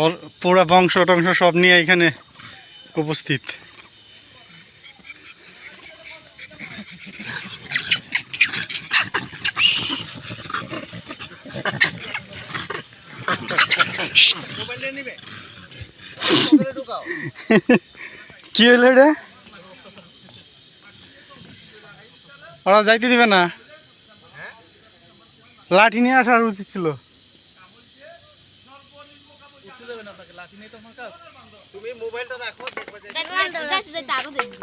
ওর পুরো বংশ টংশ সব নিয়ে এখানে উপস্থিত। কি হইল রে? ওরা যাইতে দিবে না? লাঠি নিয়ে আসার উচিত ছিল। তুমি মোবাইলটা রাখো দেখবে যে যাইতে যাইতে আরও দেখবি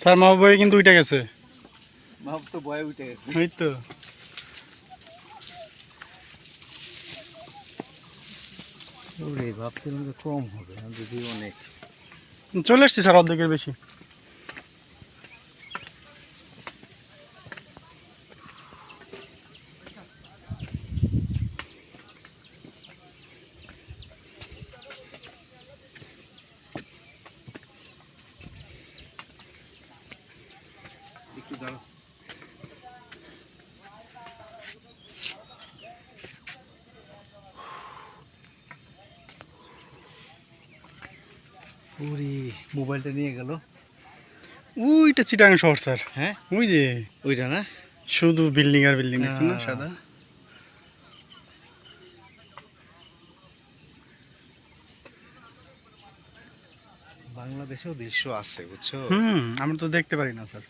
স্যার মা বই কিন্তু উঠে গেছে। ভাব তো বয়ে উঠে গেছে। ওই তো। ওরে ভাবছিলাম যে কম হবে যদি অনেক। চলে এসছি স্যার অর্ধেকের বেশি। একটু দাঁড়াও ওরে মোবাইলটা নিয়ে গেল। ওইটা চিটাং শহর স্যার। হ্যাঁ? ওই যে ওইটা না? শুধু বিল্ডিং আর বিল্ডিং আছে না সাদা। বাংলাদেশেও দৃশ্য আছে বুঝছ? হুম আমরা তো দেখতে পারি না স্যার।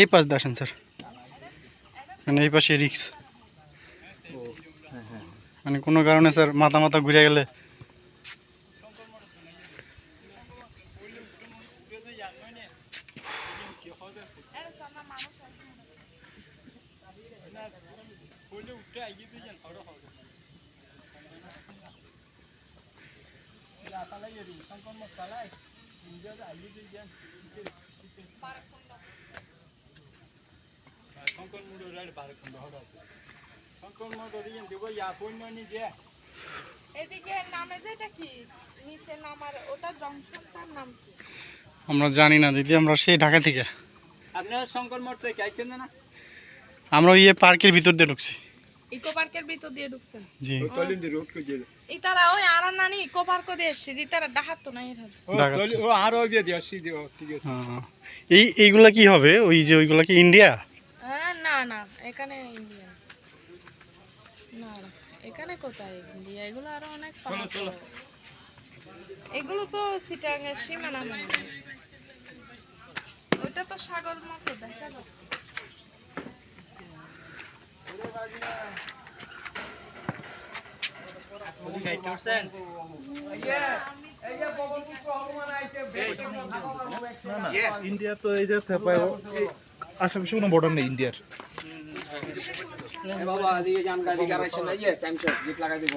এই পাশ দিয়ে আসেন, স্যার। মানে এই পাশে রিক্স। মানে কোনো কারণে, স্যার, মাথা মাথা ঘুরে গেলে। এদিকে নামে যেটা কি নিচে নামার ওটা জংশনটার নাম কি আমরা জানি না দিদি আমরা সেই ঢাকা থেকে। আপনারা শঙ্কর মঠ থেকে আইছেন না? আমরা ওই পার্কের ভিতর দিয়ে ঢুকছি। ইকো পার্কের ভিতর দিয়ে ঢুকছেন জি। তলিন রোড কই ইতারা ওই আর নানি ইকো পার্ক দিয়ে এসছে ইতারা ডাহাত তো নাই হচ্ছে ও আর ওই দিয়ে দিও সি দিও ঠিক আছে। হ্যাঁ। এই এইগুলা কি হবে? ওই যে ওইগুলা কি ইন্ডিয়া? হ্যাঁ না না এখানে ইন্ডিয়া। না এখানে কোথায় ইন্ডিয়া? এগুলো আরও অনেক এগুলো তো সিটাং এর সীমানা মনে। ওটা তো সাগর মতো দেখা যাচ্ছে। ইন্ডিয়া তো এই যে থেপায় আশেপাশে কোনো বর্ডার নেই ইন্ডিয়ার বাবা এদিকে জানকারি টাইম শেষ গিট লাগাই দিব।